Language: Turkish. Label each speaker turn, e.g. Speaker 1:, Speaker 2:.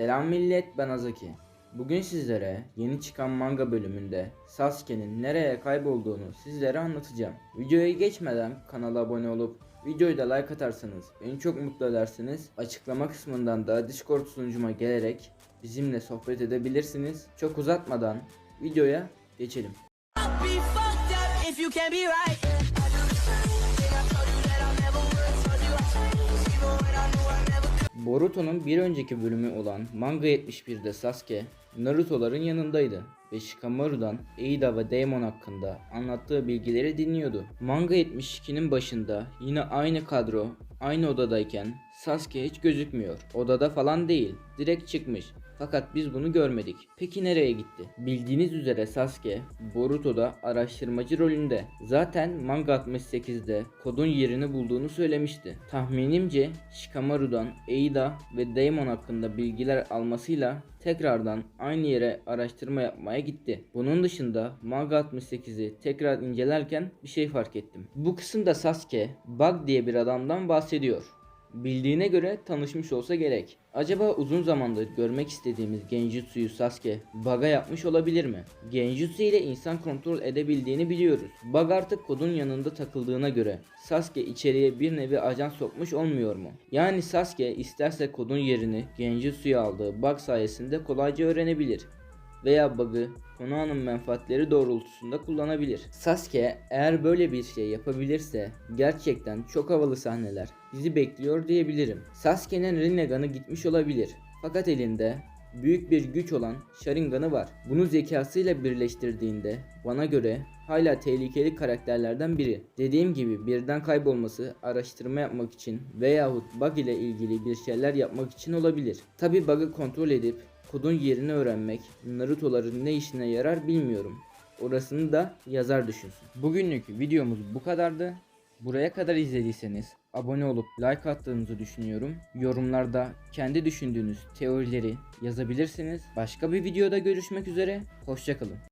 Speaker 1: Selam millet ben Azaki. Bugün sizlere yeni çıkan manga bölümünde Sasuke'nin nereye kaybolduğunu sizlere anlatacağım. Videoya geçmeden kanala abone olup videoyu da like atarsanız beni çok mutlu edersiniz. Açıklama kısmından da Discord sunucuma gelerek bizimle sohbet edebilirsiniz. Çok uzatmadan videoya geçelim. Boruto'nun bir önceki bölümü olan Manga 71'de Sasuke, Naruto'ların yanındaydı ve Shikamaru'dan Eida ve Daemon hakkında anlattığı bilgileri dinliyordu. Manga 72'nin başında yine aynı kadro, aynı odadayken Sasuke hiç gözükmüyor. Odada falan değil, direkt çıkmış. Fakat biz bunu görmedik. Peki nereye gitti? Bildiğiniz üzere Sasuke, Boruto'da araştırmacı rolünde. Zaten manga 68'de kodun yerini bulduğunu söylemişti. Tahminimce Shikamaru'dan Eida ve Daemon hakkında bilgiler almasıyla tekrardan aynı yere araştırma yapmaya gitti. Bunun dışında Manga 68'i tekrar incelerken bir şey fark ettim. Bu kısımda Sasuke, Bug diye bir adamdan bahsediyor. Bildiğine göre tanışmış olsa gerek. Acaba uzun zamandır görmek istediğimiz Genjutsu'yu Sasuke Bug'a yapmış olabilir mi? Genjutsu ile insan kontrol edebildiğini biliyoruz. Bug artık kodun yanında takıldığına göre Sasuke içeriye bir nevi ajan sokmuş olmuyor mu? Yani Sasuke isterse kodun yerini Genjutsu'ya aldığı Bug sayesinde kolayca öğrenebilir veya bug'ı Konoha'nın menfaatleri doğrultusunda kullanabilir. Sasuke eğer böyle bir şey yapabilirse gerçekten çok havalı sahneler bizi bekliyor diyebilirim. Sasuke'nin Rinnegan'ı gitmiş olabilir. Fakat elinde büyük bir güç olan Sharingan'ı var. Bunu zekasıyla birleştirdiğinde bana göre hala tehlikeli karakterlerden biri. Dediğim gibi birden kaybolması araştırma yapmak için veyahut bug ile ilgili bir şeyler yapmak için olabilir. Tabi bug'ı kontrol edip kodun yerini öğrenmek Naruto'ların ne işine yarar bilmiyorum. Orasını da yazar düşünsün. Bugünlük videomuz bu kadardı. Buraya kadar izlediyseniz abone olup like attığınızı düşünüyorum. Yorumlarda kendi düşündüğünüz teorileri yazabilirsiniz. Başka bir videoda görüşmek üzere. Hoşçakalın.